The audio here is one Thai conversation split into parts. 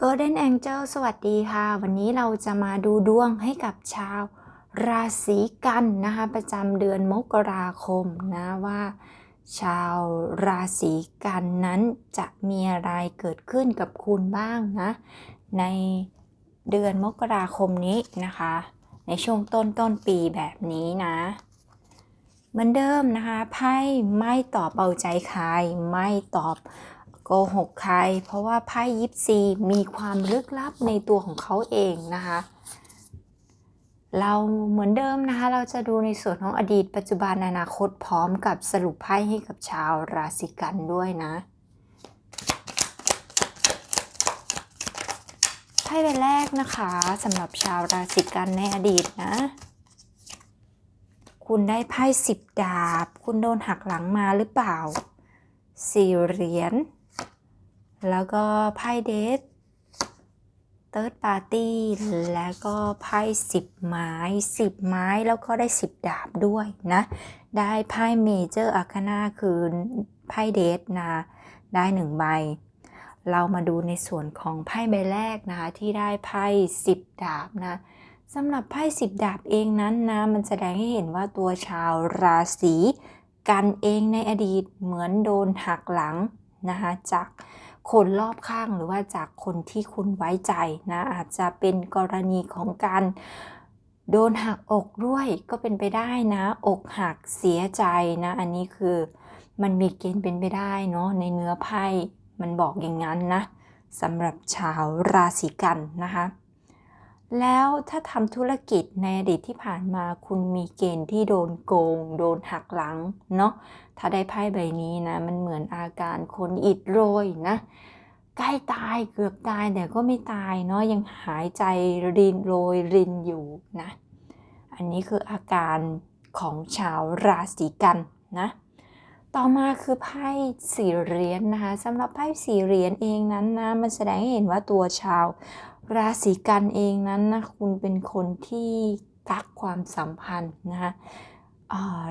Golden Angel สวัสดีค่ะ วันนี้เราจะมาดูดวงให้กับชาวราศีกันนะคะ ประจำเดือนมกราคมนะว่า ชาวราศีกันนั้นจะมีอะไรเกิดขึ้นกับคุณบ้างนะ ในเดือนมกราคมนี้นะคะ ในช่วงต้นต้นปีแบบนี้นะเหมือนเดิมนะคะไพ่ไม่ตอบเอาใจใครไม่ตอบ โกหกใคร เพราะว่าไพ่ยิปซีมีความลึกลับในตัวของเขาเองนะคะ เราเหมือนเดิมนะคะ เราจะดูในส่วนของอดีต ปัจจุบันอนาคตพร้อมกับสรุปไพ่ให้กับชาวราศีกันด้วยนะไพ่ใบแรกนะคะสำหรับชาวราศีกันในอดีตนะคุณได้ไพ่สิบดาบ คุณโดนหักหลังมาหรือเปล่า สี่เหรียญ แล้วก็ไพ่เดทเติร์ดปาร์ตี้แล้วก็ไพ่สิบไม้สิบไม้แล้วก็ได้สิบดาบด้วยนะ ได้ไพ่เมเจอร์อาคานาคือไพ่เดทนะได้หนึ่งใบ เรามาดูในส่วนของไพ่ใบแรกนะคะ ที่ได้ไพ่สิบดาบนะสำหรับไพ่สิบดาบเองนั้นนะ มันแสดงให้เห็นว่าตัวชาวราศีกันเองในอดีตเหมือนโดนหักหลังนะคะจาก คนรอบข้างหรือว่าจากคนที่คุณไว้ใจนะอาจจะเป็นกรณีของการโดนหักอกด้วยก็เป็นไปได้นะ อกหักเสียใจนะ อันนี้คือมันมีเกณฑ์เป็นไปได้เนาะในเนื้อไพ่มันบอกอย่างนั้นนะสำหรับชาวราศีกันนะคะ แล้วถ้าทำธุรกิจในอดีตที่ผ่านมาคุณมีเกณฑ์ที่โดนโกง โดนหักหลังเนาะถ้าได้ไพ่ใบนี้นะ มันเหมือนอาการคนอิดโรยนะใกล้ตายเกือบตายแต่ก็ไม่ตายเนาะยังหายใจรินโรยรินอยู่นะ อันนี้คืออาการของชาวราศีกันนะ ต่อมาคือไพ่สี่เหรียญนนะคะสำหรับไพ่สี่เหรียญเองนั้นนะมันแสดงให้เห็นว่าตัวชาว ราศีกันเองนั้นนะคุณเป็นคนที่กักความสัมพันธ์นะคะ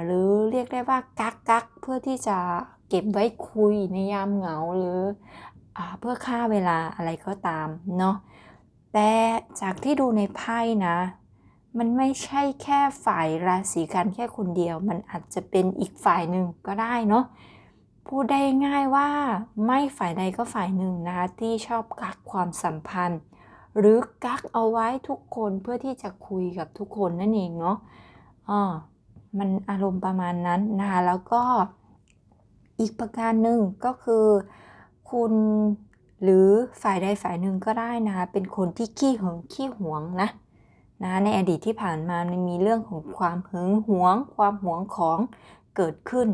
หรือเรียกได้ว่ากักกักเพื่อที่จะเก็บไว้คุยในยามเหงาหรืออเพื่อฆ่าเวลาอะไรก็ตามเนาะแต่จากที่ดูในไพ่นะ มันไม่ใช่แค่ฝ่ายราศีกันแค่คนเดียว มันอาจจะเป็นอีกฝ่ายหนึ่งก็ได้เนาะพูดได้ง่ายว่าไม่ฝ่ายใดก็ฝ่ายหนึ่งนะคะที่ชอบกักความสัมพันธ์ หรือกักเอาไว้ทุกคนเพื่อที่จะคุยกับทุกคนนั่นเองเนาะอ่ามันอารมณ์ประมาณนั้นนะคะแล้วก็อีกประการหนึ่งก็คือคุณหรือฝ่ายใดฝ่ายหนึ่งก็ได้นะคะเป็นคนที่ขี้หึงขี้หวงนะนะในอดีตที่ผ่านมามันมีเรื่องของความหึงหวง ความหวงของเกิดขึ้น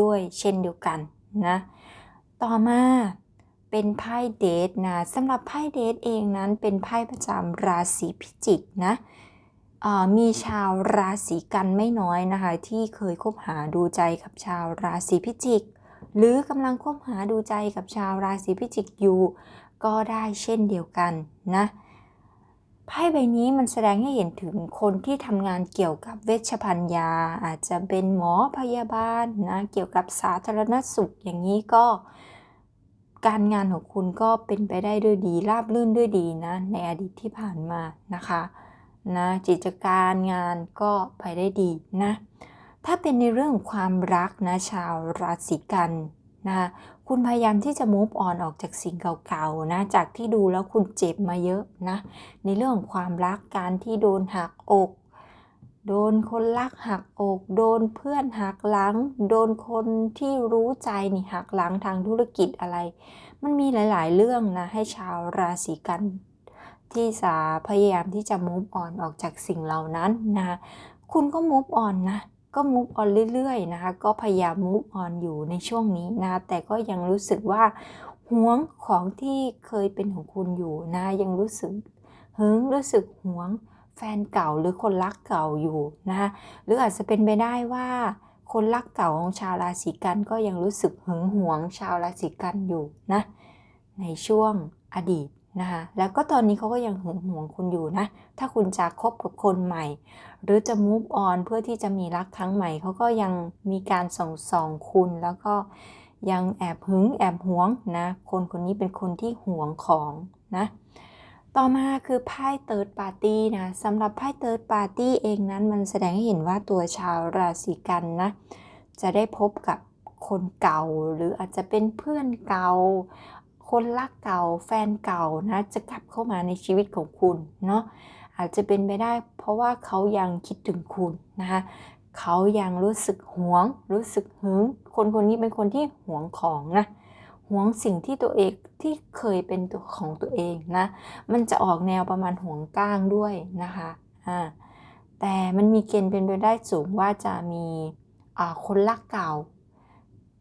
ด้วยเช่นเดียวกันนะต่อมา เป็นไพ่เดทนะสำหรับไพ่เดทเองนั้นเป็นไพ่ประจำราศีพิจิกนะมีชาวราศีกันไม่น้อยนะคะ ที่เคยคบหาดูใจกับชาวราศีพิจิก หรือกำลังคบหาดูใจกับชาวราศีพิจิกอยู่ ก็ได้เช่นเดียวกันนะไพ่ใบนี้มันแสดงให้เห็นถึงคนที่ทำงานเกี่ยวกับเวชภัณฑ์ยา อาจจะเป็นหมอพยาบาลนะเกี่ยวกับสาธารณสุขอย่างนี้ก็ การงานของคุณก็เป็นไปได้ด้วยดี ราบรื่นด้วยดีนะ ในอดีตที่ผ่านมานะคะนะกิจการงานก็ไปได้ดีนะ ถ้าเป็นในเรื่องความรักนะชาวราศีกันนะคุณพยายามที่จะ move on ออกจากสิ่งเก่าๆนะจากที่ดูแล้วคุณเจ็บมาเยอะนะในเรื่องของความรักการที่โดนหักอก โดนคนรักหักอก โดนเพื่อนหักหลัง โดนคนที่รู้ใจนี่หักหลังทางธุรกิจอะไร มันมีหลาย ๆ เรื่องนะให้ชาวราศีกันที่จะพยายามที่จะ move on ออกจากสิ่งเหล่านั้นนะ คุณก็ move on นะ ก็ move on เรื่อยๆนะคะ ก็พยายาม move on อยู่ในช่วงนี้นะ แต่ก็ยังรู้สึกว่าห่วงของที่เคยเป็นของคุณอยู่นะ ยังรู้สึกหึงรู้สึกห่วง แฟนเก่าหรือคนรักเก่าอยู่นะคะหรืออาจจะเป็นไปได้ว่า คนรักเก่าของชาวราศีกันก็ยังรู้สึกหึงหวงชาวราศีกันอยู่นะในช่วงอดีตนะคะแล้วก็ตอนนี้เขาก็ยังหึงหวงคุณอยู่นะ ถ้าคุณจะคบกับคนใหม่ หรือจะ move on เพื่อที่จะมีรักครั้งใหม่เขาก็ยังมีการส่องส่องคุณแล้วก็ยังแอบหึงแอบหวงนะ คนคนนี้เป็นคนที่หวงของนะ ต่อมาคือไพ่เติร์ดปาร์ตี้นะสำหรับไพ่เติร์ดปาร์ตี้เองนั้นมันแสดงให้เห็นว่าตัวชาวราศีกันนะจะได้พบกับคนเก่า หรืออาจจะเป็นเพื่อนเก่า คนรักเก่า แฟนเก่านะจะกลับเข้ามาในชีวิตของคุณเนาะอาจจะเป็นไปได้เพราะว่าเขายังคิดถึงคุณนะคะเขายังรู้สึกหวง รู้สึกหึง คนคนนี้เป็นคนที่หวงของนะ หวงสิ่งที่ตัวเองที่เคยเป็นตัวของตัวเองนะ มันจะออกแนวประมาณหวงก้างด้วยนะคะอ่าแต่มันมีเกณฑ์เป็นไปได้สูงว่าจะมีคนรักเก่า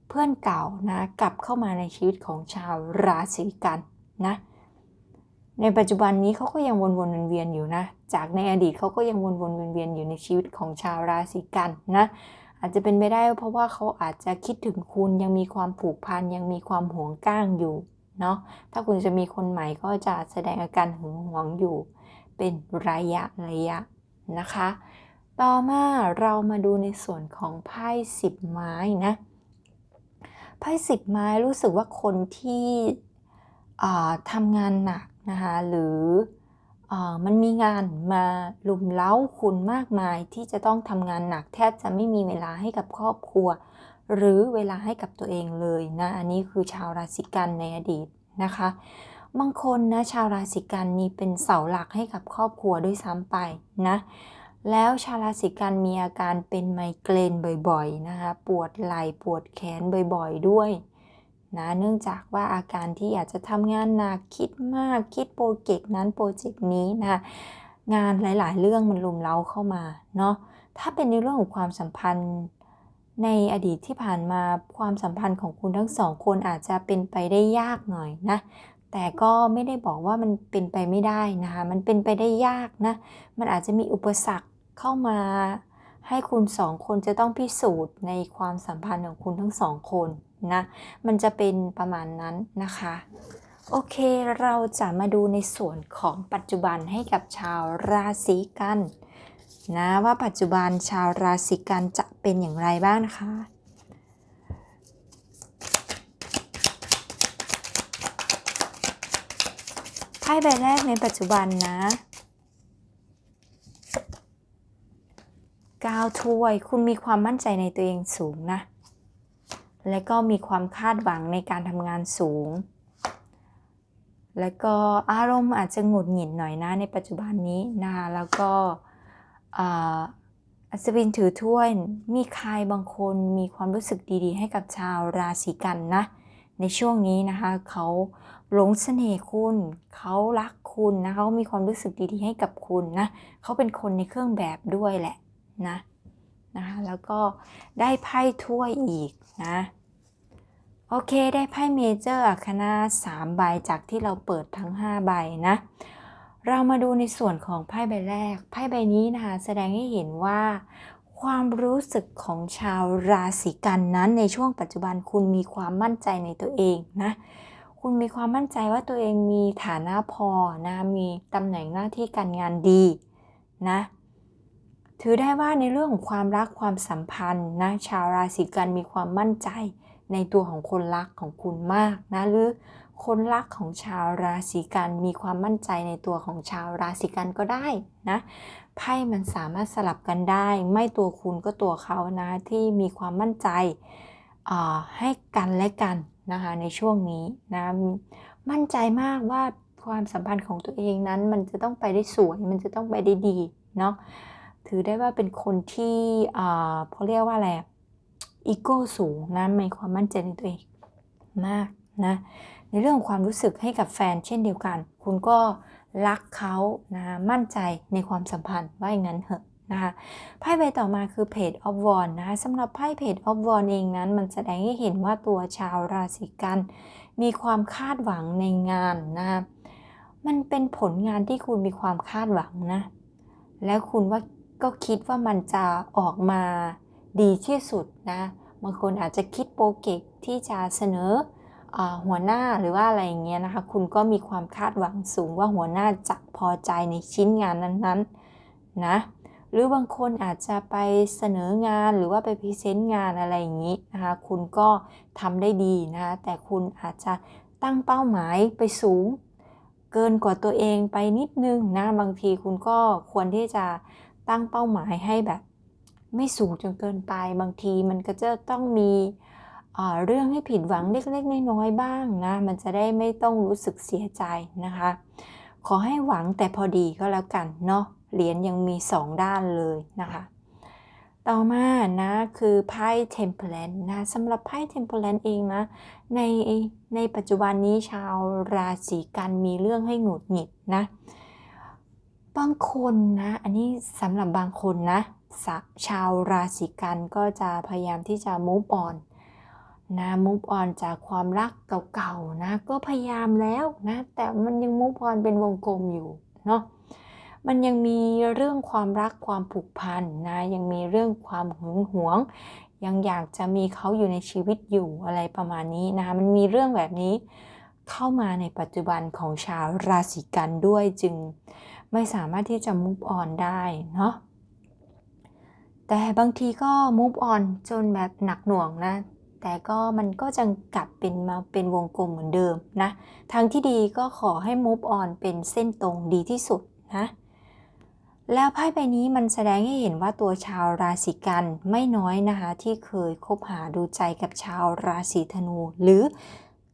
เพื่อนเก่านะกลับเข้ามาในชีวิตของชาวราศีกันนะในปัจจุบันนี้เขาก็ยังวนๆเวียนๆอยู่นะ จากในอดีตเขาก็ยังวนๆเวียนๆอยู่ในชีวิตของชาวราศีกันนะ อาจจะเป็นไปได้เพราะว่าเขาอาจจะคิดถึงคุณยังมีความผูกพันยังมีความห่วงก้างอยู่เนาะถ้าคุณจะมีคนใหม่ก็จะแสดงอาการหึงหวงอยู่ เป็นระยะระยะนะคะ ต่อมาเรามาดูในส่วนของไพ่สิบไม้นะไพ่สิบไม้รู้สึกว่าคนที่ทำงานหนักนะคะหรือ มันมีงานมาลุมเล้าคุณมากมายที่จะต้องทำงานหนัก แทบจะไม่มีเวลาให้กับครอบครัว หรือเวลาให้กับตัวเองเลยนะอันนี้คือชาวราศีกันในอดีตนะคะ บางคนนะชาวราศีกันนี่เป็นเสาหลักให้กับครอบครัวด้วยซ้ำไปนะแล้วชาวราศีกันมีอาการเป็นไมเกรนบ่อยๆนะคะปวดไหล่ปวดแขนบ่อยๆด้วย นะเนื่องจากว่าอาการที่อยากจะทำงานหนักคิดมากคิดโปรเจกต์นั้นโปรเจกต์นี้นะงานหลาย ๆ เรื่องมันลุมเล้าเข้ามาเนาะถ้าเป็นในเรื่องของความสัมพันธ์ในอดีตที่ผ่านมาความสัมพันธ์ของคุณทั้งสองคนอาจจะเป็นไปได้ยากหน่อยนะ แต่ก็ไม่ได้บอกว่ามันเป็นไปไม่ได้นะคะมันเป็นไปได้ยากนะ มันอาจจะมีอุปสรรคเข้ามาให้คุณสองคนจะต้องพิสูจน์ในความสัมพันธ์ของคุณทั้งสองคน นะ มันจะเป็นประมาณนั้นนะคะ โอเคเราจะมาดูในส่วนของปัจจุบันให้กับชาวราศีกันนะว่าปัจจุบันชาวราศีกันจะเป็นอย่างไรบ้างนะคะไพ่ใบแรกในปัจจุบันนะก้าวถ้วยคุณมีความมั่นใจในตัวเองสูงนะ และก็มีความคาดหวังในการทำงานสูง และก็อารมณ์อาจจะหงุดหงิดหน่อยนะในปัจจุบันนี้นะคะแล้วก็อัศวินถือถ้วยมีใครบางคนมีความรู้สึกดีๆ ให้กับชาวราศีกันนะ ในช่วงนี้นะคะเขาหลงเสน่ห์คุณ เขารักคุณนะเขามีความรู้สึกดีๆ ให้กับคุณนะเขาเป็นคนในเครื่องแบบด้วยแหละนะนะคะแล้วก็ได้ไพ่ถ้วยอีกนะ โอเคได้ไพ่เมเจอร์อาคนา3ใบจากที่เราเปิดทั้ง 5 ใบนะ เรามาดูในส่วนของไพ่ใบแรก ไพ่ใบนี้นะคะแสดงให้เห็นว่า ความรู้สึกของชาวราศีกันนั้นในช่วงปัจจุบันคุณมีความมั่นใจในตัวเองนะ คุณมีความมั่นใจว่าตัวเองมีฐานะพอนะ มีตำแหน่งหน้าที่การงานดีนะถือได้ว่าในเรื่องของความรักความสัมพันธ์นะชาวราศีกันมีความมั่นใจ ในตัวของคนรักของคุณมากนะหรือคนรักของชาวราศีกันมีความมั่นใจในตัวของชาวราศีกันก็ได้นะไพ่มันสามารถสลับกันได้ ไม่ตัวคุณก็ตัวเขานะที่มีความมั่นใจให้กันและกันนะคะในช่วงนี้นะมั่นใจมากว่าความสัมพันธ์ของตัวเองนั้น มันจะต้องไปได้สวยมันจะต้องไปได้ดีเนาะถือได้ว่าเป็นคนที่เขาเรียกว่าอะไร อีโก้สูงนะมีความมั่นใจในตัวเองมากนะในเรื่องของความรู้สึกให้กับแฟนเช่นเดียวกัน คุณก็รักเขานะมั่นใจในความสัมพันธ์ว่าอย่างนั้นเหอะนะคะไพ่ใบต่อมาคือเพจออฟวอนนะคะสำหรับไพ่เพจออฟวอนเองนั้นมันแสดงให้เห็นว่าตัวชาวราศีกัน มีความคาดหวังในงานนะมันเป็นผลงานที่คุณมีความคาดหวังนะ แล้วคุณว่าก็คิดว่ามันจะออกมา ดีที่สุดนะบางคนอาจจะคิดโปรเจกต์ที่จะเสนออหัวหน้าหรือว่าอะไรอย่างเงี้ยนะคะคุณก็มีความคาดหวังสูงว่าหัวหน้าจะพอใจในชิ้นงานนั้นๆนะหรือบางคนอาจจะไปเสนองานหรือว่าไปพรีเซนต์งานอะไรอย่างนี้นะคะคุณก็ทำได้ดีนะคะแต่คุณอาจจะตั้งเป้าหมายไปสูง เกินกว่าตัวเองไปนิดนึงนะบางทีคุณก็ควรที่จะตั้งเป้าหมายให้แบบ ไม่สูงจนเกินไป บางทีมันก็จะต้องมีเรื่องให้ผิดหวังเล็กๆน้อยๆบ้างนะ มันจะได้ไม่ต้องรู้สึกเสียใจนะคะ ขอให้หวังแต่พอดีก็แล้วกันเนาะเหรียญยังมี 2 ด้านเลยนะคะ ต่อมานะคือไพ่ Temperance นะสำหรับไพ่ Temperance เองนะ ในในปัจจุบันนี้ชาวราศีกันมีเรื่องให้หงุดหงิดนะ บางคนนะ อันนี้สำหรับบางคนนะ ชาวราศีกันก็จะพยายามที่จะ move on นะ move on จากความรักเก่าๆนะก็พยายามแล้วนะแต่มันยัง move on เป็นวงกลมอยู่เนาะมันยังมีเรื่องความรักความผูกพันนะยังมีเรื่องความหึงหวง ยังอยากจะมีเขาอยู่ในชีวิตอยู่อะไรประมาณนี้นะมันมีเรื่องแบบนี้เข้ามาในปัจจุบันของชาวราศีกันด้วยจึงไม่สามารถที่จะ move on ได้เนาะ แต่บางทีก็ move on จนแบบหนักหน่วงนะ แต่ก็มันก็จะกลับเป็นมาเป็นวงกลมเหมือนเดิมนะ ทางที่ดีก็ขอให้ move on เป็นเส้นตรงดีที่สุดนะ แล้วไพ่ใบนี้มันแสดงให้เห็นว่าตัวชาวราศีกันไม่น้อยนะคะ ที่เคยคบหาดูใจกับชาวราศีธนู หรือ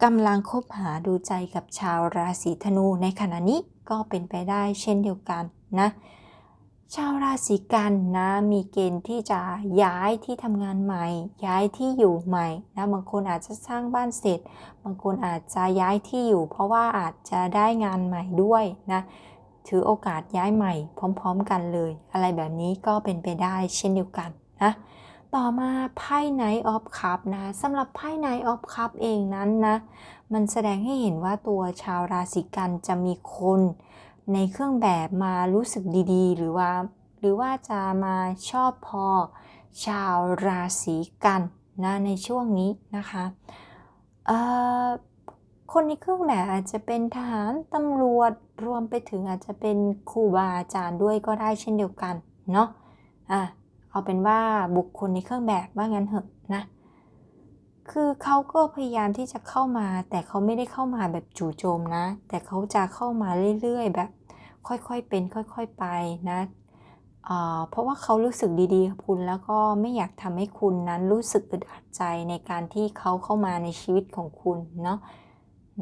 กำลังคบหาดูใจกับชาวราศีธนูในขณะนี้ก็เป็นไปได้เช่นเดียวกันนะ ชาวราศีกันนะมีเกณฑ์ที่จะย้ายที่ทำงานใหม่ ย้ายที่อยู่ใหม่นะบางคนอาจจะสร้างบ้านเสร็จ บางคนอาจจะย้ายที่อยู่ เพราะว่าอาจจะได้งานใหม่ด้วยนะถือโอกาสย้ายใหม่พร้อมๆกันเลย อะไรแบบนี้ก็เป็นไปได้เช่นเดียวกันนะต่อมาไพ่ Knight of Cup นะสำหรับไพ่ Knight of Cup เองนั้นนะ มันแสดงให้เห็นว่าตัวชาวราศีกันจะมีคน ในเครื่องแบบมารู้สึกดีๆ หรือว่า หรือว่าจะมาชอบพอชาวราศีกันนะในช่วงนี้นะคะคนในเครื่องแบบอาจจะเป็นทหารตำรวจรวมไปถึงอาจจะเป็นครูบาอาจารย์ด้วยก็ได้เช่นเดียวกันเนาะอะเอาเป็นว่าบุคคลในเครื่องแบบว่างั้นเหอะ คือเขาก็พยายามที่จะเข้ามา แต่เขาไม่ได้เข้ามาแบบจู่โจมนะ แต่เขาจะเข้ามาเรื่อยๆ แบบ ค่อยๆเป็น ค่อยๆไปนะเพราะว่าเขารู้สึกดีๆกับคุณแล้วก็ไม่อยากทำให้คุณนั้นรู้สึกอึดอัดใจในการที่เขาเข้ามาในชีวิตของคุณเนาะ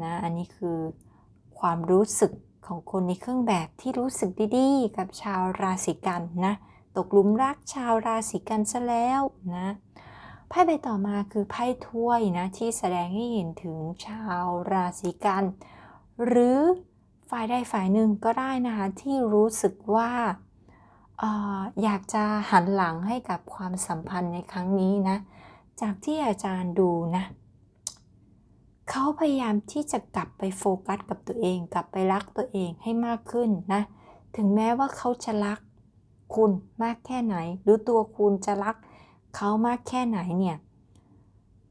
นะอันนี้คือความรู้สึกของคนในเครื่องแบบที่รู้สึกดีๆ กับชาวราศีกันนะตกลุมรักชาวราศีกันซะแล้วนะ ไพ่ใบต่อมาคือไพ่ถ้วยนะที่แสดงให้เห็นถึงชาวราศีกัน หรือฝ่ายใดฝ่ายหนึ่งก็ได้นะคะที่รู้สึกว่าออยากจะหันหลังให้กับความสัมพันธ์ในครั้งนี้นะ จากที่อาจารย์ดูนะ เขาพยายามที่จะกลับไปโฟกัสกับตัวเอง กลับไปรักตัวเองให้มากขึ้นนะ ถึงแม้ว่าเขาจะรักคุณมากแค่ไหน หรือตัวคุณจะรักเเขามากแค่ไหนเนี่ย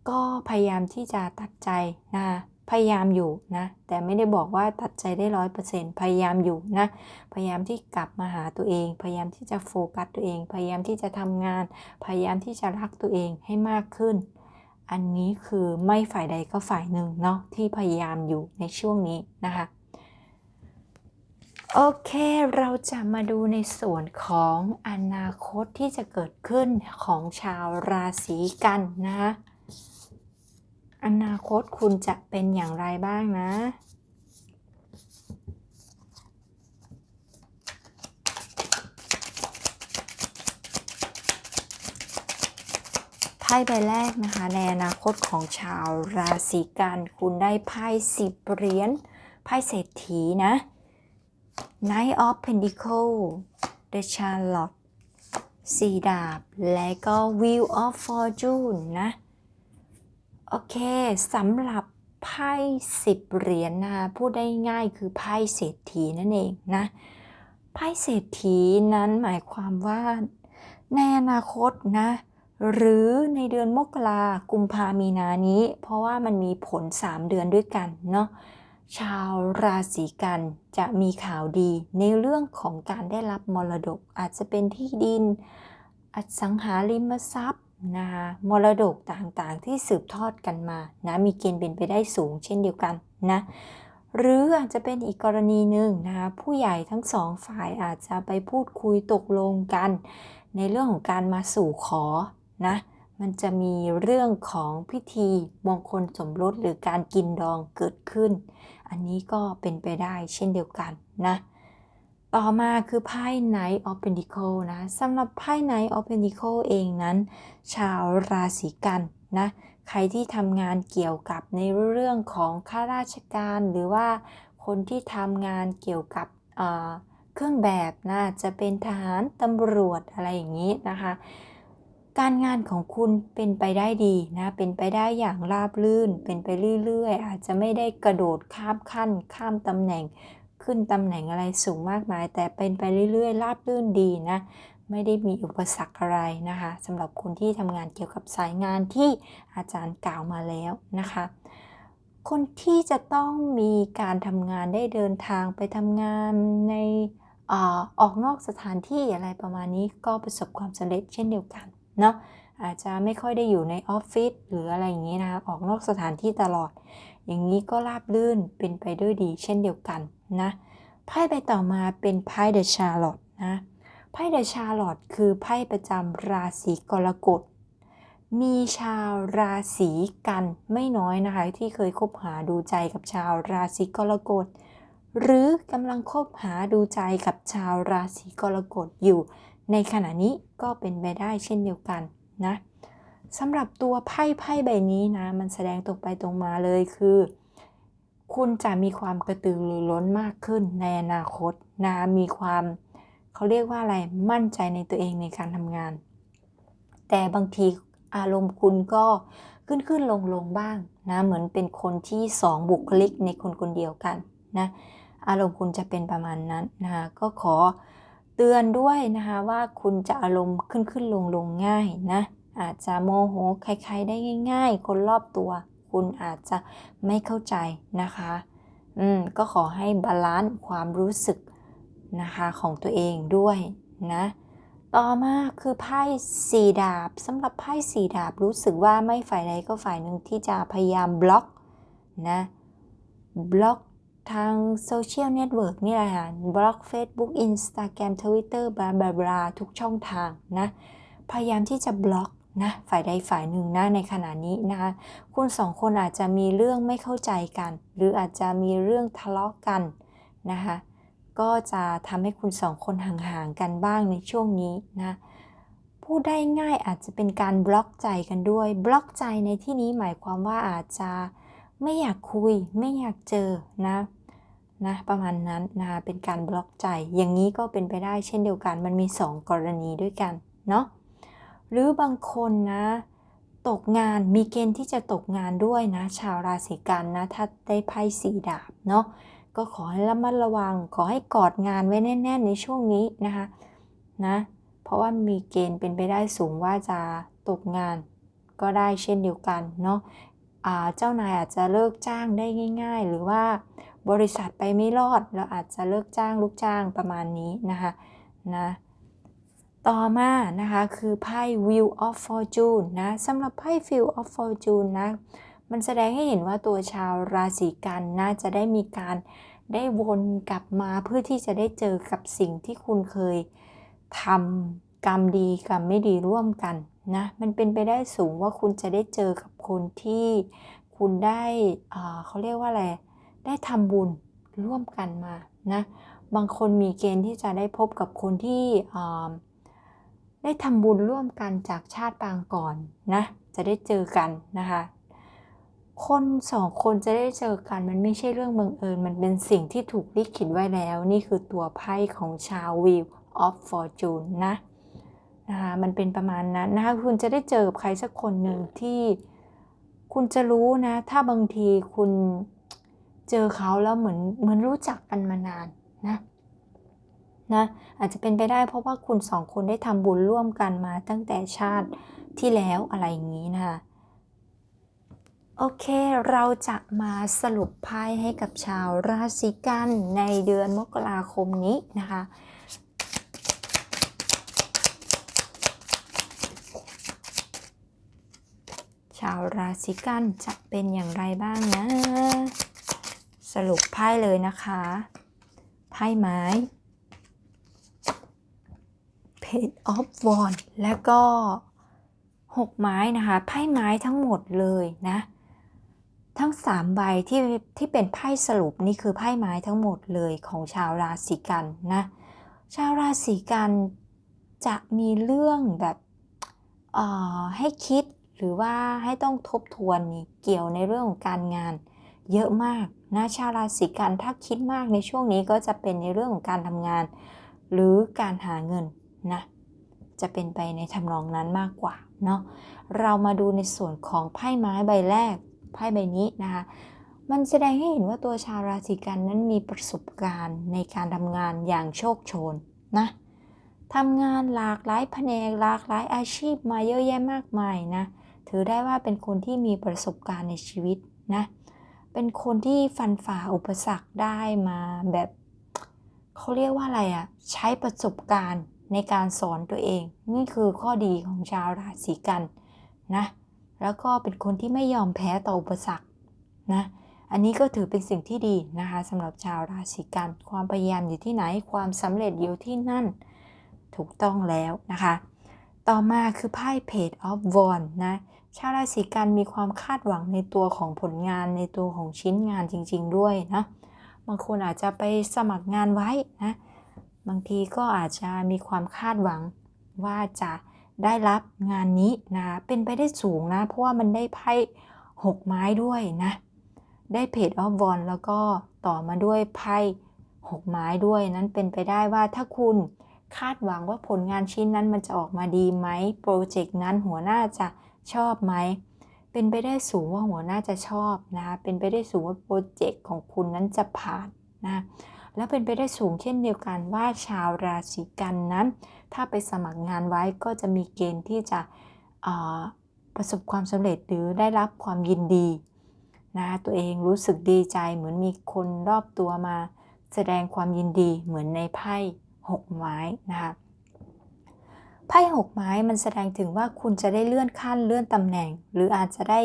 ก็พยายามที่จะตัดใจนะพยายามอยู่นะ แต่ไม่ได้บอกว่าตัดใจได้ร้อยเปอร์เซ็นต์พยายามอยู่นะ พยายามที่กลับมาหาตัวเอง พยายามที่จะโฟกัสตัวเอง พยายามที่จะทำงาน พยายามที่จะรักตัวเองให้มากขึ้น อันนี้คือไม่ฝ่ายใดก็ฝ่ายหนึ่งเนาะที่พยายามอยู่ในช่วงนี้นะคะ โอเค เราจะมาดูในส่วนของอนาคตที่จะเกิดขึ้นของชาวราศีกันนะ อนาคตคุณจะเป็นอย่างไรบ้างนะ ไพ่ใบแรกนะคะ ในอนาคตของชาวราศีกัน คุณได้ไพ่สิบเหรียญ ไพ่เศรษฐีนะ Knight of Pentacle The Charlotte สีดาบ และก็ Wheel of Fortune นะ โอเคสำหรับไพ่สิบเหรียญนะพูดได้ง่ายคือไพ่เศรษฐีนั่นเองนะไพ่เศรษฐีนั้นหมายความว่า ในอนาคตนะ หรือในเดือนมกรากุมภามีนานี้ เพราะว่ามันมีผล 3 เดือนด้วยกันเนาะ ชาวราศีกันจะมีข่าวดีในเรื่องของการได้รับมรดก อาจจะเป็นที่ดินอสังหาริมทรัพย์นะคะมรดกต่างๆ ที่สืบทอดกันมานะมีเกณฑ์เป็นไปได้สูงเช่นเดียวกันนะหรืออาจจะเป็นอีกกรณีหนึ่งนะคะผู้ใหญ่ทั้งสองฝ่ายอาจจะไปพูดคุยตกลงกัน ในเรื่องของการมาสู่ขอนะมันจะมีเรื่องของพิธีมงคลสมรสหรือการกินดองเกิดขึ้น อันนี้ก็เป็นไปได้เช่นเดียวกันนะ ต่อมาคือไพ่ Knight of Pentacle นะสำหรับไพ่ Knight of Pentacle เองนั้น ชาวราศีกันนะใครที่ทำงานเกี่ยวกับในเรื่องของข้าราชการ หรือว่าคนที่ทำงานเกี่ยวกับเเครื่องแบบนะจะเป็นทหารตำรวจอะไรอย่างนี้นะคะ การงานของคุณเป็นไปได้ดีนะ เป็นไปได้อย่างราบรื่น เป็นไปเรื่อยๆ อาจจะไม่ได้กระโดดข้ามขั้น ข้ามตำแหน่ง ขึ้นตำแหน่งอะไรสูงมากมาย แต่เป็นไปเรื่อยๆ ราบรื่นดีนะ ไม่ได้มีอุปสรรคอะไรนะคะสำหรับคนที่ทำงานเกี่ยวกับสายงานที่อาจารย์กล่าวมาแล้วนะคะ คนที่จะต้องมีการทำงานได้เดินทางไปทำงานในอออกนอกสถานที่อะไรประมาณนี้ก็ประสบความสำเร็จเช่นเดียวกัน เนาะอาจจะไม่ค่อยได้อยู่ในออฟฟิศหรืออะไรอย่างนี้นะคะออกนอกสถานที่ตลอด อย่างนี้ก็ราบรื่นเป็นไปด้วยดี เช่นเดียวกันนะไพ่ใบต่อมาเป็นไพ่เดอะชาร์ลอตนะไพ่เดอะชาร์ลอตคือไพ่ประจำราศีกรกฎมีชาวราศีกันไม่น้อยนะคะ ที่เคยคบหาดูใจกับชาวราศีกรกฎหรือกำลังคบหาดูใจกับชาวราศีกรกฎอยู่ ในขณะนี้ก็เป็นไปได้เช่นเดียวกันนะสำหรับตัวไพ่ไพ่ใบนี้นะ มันแสดงตรงไปตรงมาเลยคือ คุณจะมีความกระตือรือร้นมากขึ้นในอนาคตนะมีความเขาเรียกว่าอะไรมั่นใจในตัวเองในการทำงาน แต่บางทีอารมณ์คุณก็ขึ้นขึ้นลงลงบ้างนะเหมือนเป็นคนที่สองบุคลิกในคนคนเดียวกันนะอารมณ์คุณจะเป็นประมาณนั้นนะคะก็ขอ ตือนด้วยนะคะว่าคุณจะอารมณ์ขึ้นขึ้นลงลงง่ายนะ อาจจะโมโหใครๆได้ง่าย ๆ คนรอบตัว คุณอาจจะไม่เข้าใจนะคะ อืมก็ขอให้บาลานซ์ความรู้สึกนะคะของตัวเองด้วยนะ ต่อมาคือไพ่สีดาบสำหรับไพ่สีดาบรู้สึกว่าไม่ฝ่ายใดก็ฝ่ายหนึ่งที่จะพยายามบล็อกนะบล็อก ทางโซเชียลเน็ตเวิร์กนี่แหละค่ะบล็อก Facebook Instagram Twitter บลาบลาบลาทุกช่องทางนะ พยายามที่จะบล็อกนะฝ่ายใดฝ่ายหนึ่งนะในขณะนี้นะคะคุณสองคนอาจจะมีเรื่องไม่เข้าใจกัน หรืออาจจะมีเรื่องทะเลาะกันนะคะก็จะทำให้คุณสองคนห่างๆกันบ้างในช่วงนี้นะพูดได้ง่ายอาจจะเป็นการบล็อกใจกันด้วย บล็อกใจในที่นี้หมายความว่าอาจจะ ไม่อยากคุยไม่อยากเจอนะนะประมาณนั้นนะคะเป็นการบล็อกใจ อย่างนี้ก็เป็นไปได้เช่นเดียวกัน มันมี 2 กรณีด้วยกันเนาะหรือบางคนนะ ตกงานมีเกณฑ์ที่จะตกงานด้วยนะ ชาวราศีกันนะ ถ้าได้ไพ่สีดาบเนาะก็ขอให้ระมัดระวัง ขอให้กอดงานไว้แน่น ๆ ในช่วงนี้นะคะนะเพราะว่ามีเกณฑ์เป็นไปได้สูงว่าจะตกงานก็ได้เช่นเดียวกันเนาะ เจ้านายอาจจะเลิกจ้างได้ง่าย ๆ หรือว่าบริษัทไปไม่รอดเราอาจจะเลิกจ้างลูกจ้างประมาณนี้นะคะนะต่อมานะคะคือไพ่ Wheel of Fortune นะสำหรับไพ่ Wheel of Fortune นะมันแสดงให้เห็นว่าตัวชาวราศีกันน่าจะได้มีการได้วนกลับมาเพื่อที่จะได้เจอกับสิ่งที่คุณเคยทำกรรมดีกรรมไม่ดีร่วมกัน นะมันเป็นไปได้สูงว่าคุณจะได้เจอกับคนที่คุณได้เขาเรียกว่าอะไร ได้ทำบุญร่วมกันมานะบางคนมีเกณฑ์ที่จะได้พบกับคนที่ได้ทำบุญร่วมกันจากชาติปางก่อนนะจะได้เจอกันนะคะคนสองคนจะได้เจอกันมันไม่ใช่เรื่องบังเอิญ มันเป็นสิ่งที่ถูกลิขิตไว้แล้ว นี่คือตัวไพ่ของชาว Wheel of Fortune นะ นะคะมันเป็นประมาณนั้นนะคะคุณจะได้เจอกับใครสักคนหนึ่งที่คุณจะรู้นะ ถ้าบางทีคุณเจอเขาแล้วเหมือนเหมือนรู้จักกันมานานนะนะอาจจะเป็นไปได้เพราะว่าคุณสองคนได้ทำบุญร่วมกันมาตั้งแต่ชาติที่แล้วอะไรอย่างนี้นะคะโอเค เราจะมาสรุปไพ่ให้กับชาวราศีกันในเดือนมกราคมนี้นะคะ ชาวราศีกันจะเป็นอย่างไรบ้างนะ สรุปไพ่เลยนะคะ ไพ่ไม้ Page of Wands แล้วก็ 6 ไม้นะคะ ไพ่ไม้ทั้งหมดเลยนะ ทั้ง 3 ใบที่ที่เป็นไพ่สรุปนี่คือไพ่ไม้ทั้งหมดเลยของชาวราศีกันนะ ชาวราศีกันจะมีเรื่องแบบเอ่อให้คิด หรือว่าให้ต้องทบทวนนี่เกี่ยวในเรื่องของการงาน เยอะมากนะชาวราศีกันถ้าคิดมากในช่วงนี้ก็จะเป็นในเรื่องของการทำงาน หรือการหาเงินนะจะเป็นไปในทำนองนั้นมากกว่าเนาะเรามาดูในส่วนของไพ่ไม้ใบแรกไพ่ใบนี้นะคะมันแสดงให้เห็นว่าตัวชาวราศีกันนั้นมีประสบการณ์ในการทำงานอย่างโชคโชนนะทำงานหลากหลายแผนกหลากหลายอาชีพมาเยอะแยะมากมายนะ ถือได้ว่าเป็นคนที่มีประสบการณ์ในชีวิตนะ เป็นคนที่ฟันฝ่าอุปสรรคได้มาแบบเขาเรียกว่าอะไรอะใช้ประสบการณ์ในการสอนตัวเอง นี่คือข้อดีของชาวราศีกันนะ แล้วก็เป็นคนที่ไม่ยอมแพ้ต่ออุปสรรคนะ อันนี้ก็ถือเป็นสิ่งที่ดีนะคะสำหรับชาวราศีกัน ความพยายามอยู่ที่ไหน ความสำเร็จอยู่ที่นั่น ถูกต้องแล้วนะคะ ต่อมาคือไพ่ Page of Wands นะ ชาวราศีกันมีความคาดหวังในตัวของผลงานในตัวของชิ้นงานจริง ๆ ด้วยนะบางคนอาจจะไปสมัครงานไว้นะบางทีก็อาจจะมีความคาดหวังว่าจะได้รับงานนี้นะเป็นไปได้สูงนะ เพราะว่ามันได้ไพ่หกไม้ด้วยนะ ได้เพจออฟวอนแล้วก็ต่อมาด้วยไพ่หกไม้ด้วยนั้นเป็นไปได้ว่าถ้าคุณคาดหวังว่าผลงานชิ้นนั้นมันจะออกมาดีไหมโปรเจกต์นั้นหัวหน้าจะ ชอบไหม เป็นไปได้สูงว่าหัวหน้าจะชอบนะคะเป็นไปได้สูงว่าโปรเจกต์ของคุณนั้นจะผ่านนะและเป็นไปได้สูงเช่นเดียวกันว่าชาวราศีกันนั้น ถ้าไปสมัครงานไว้ก็จะมีเกณฑ์ที่จะประสบความสำเร็จหรือได้รับความยินดีนะตัวเองรู้สึกดีใจเหมือนมีคนรอบตัวมา แสดงความยินดีเหมือนในไพ่หกไม้นะคะ ไพ่หกไม้มันแสดงถึงว่าคุณจะได้เลื่อนขั้นเลื่อนตำแหน่ง หรืออาจจะได้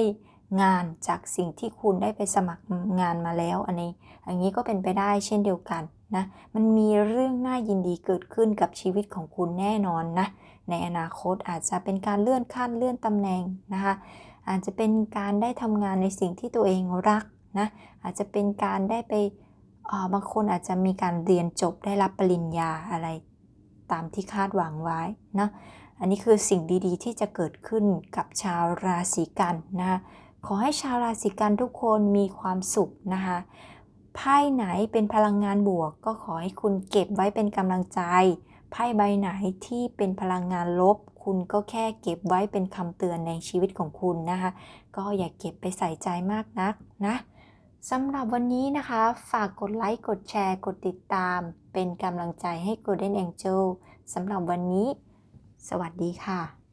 งานจากสิ่งที่คุณได้ไปสมัครงานมาแล้ว อันนี้อันนี้ก็เป็นไปได้เช่นเดียวกันนะ มันมีเรื่องน่ายินดีเกิดขึ้นกับชีวิตของคุณแน่นอนนะ ในอนาคตอาจจะเป็นการเลื่อนขั้นเลื่อนตำแหน่งนะคะ อาจจะเป็นการได้ทำงานในสิ่งที่ตัวเองรักนะ อาจจะเป็นการได้ไปบางคนอาจจะมีการเรียนจบได้รับปริญญาอะไร ตามที่คาดหวังไว้นะอันนี้คือสิ่งดีๆ ที่จะเกิดขึ้นกับชาวราศีกันนะขอให้ชาวราศีกันทุกคนมีความสุขนะคะไพ่ไหนเป็นพลังงานบวก ก็ขอให้คุณเก็บไว้เป็นกำลังใจ ไพ่ใบไหนที่เป็นพลังงานลบ คุณก็แค่เก็บไว้เป็นคำเตือนในชีวิตของคุณนะคะก็อย่าเก็บไปใส่ใจมากนักนะสำหรับวันนี้นะคะ ฝากกดไลค์ กดแชร์ กดติดตาม เป็นกำลังใจให้ Golden Angel สำหรับวันนี้ สวัสดีค่ะ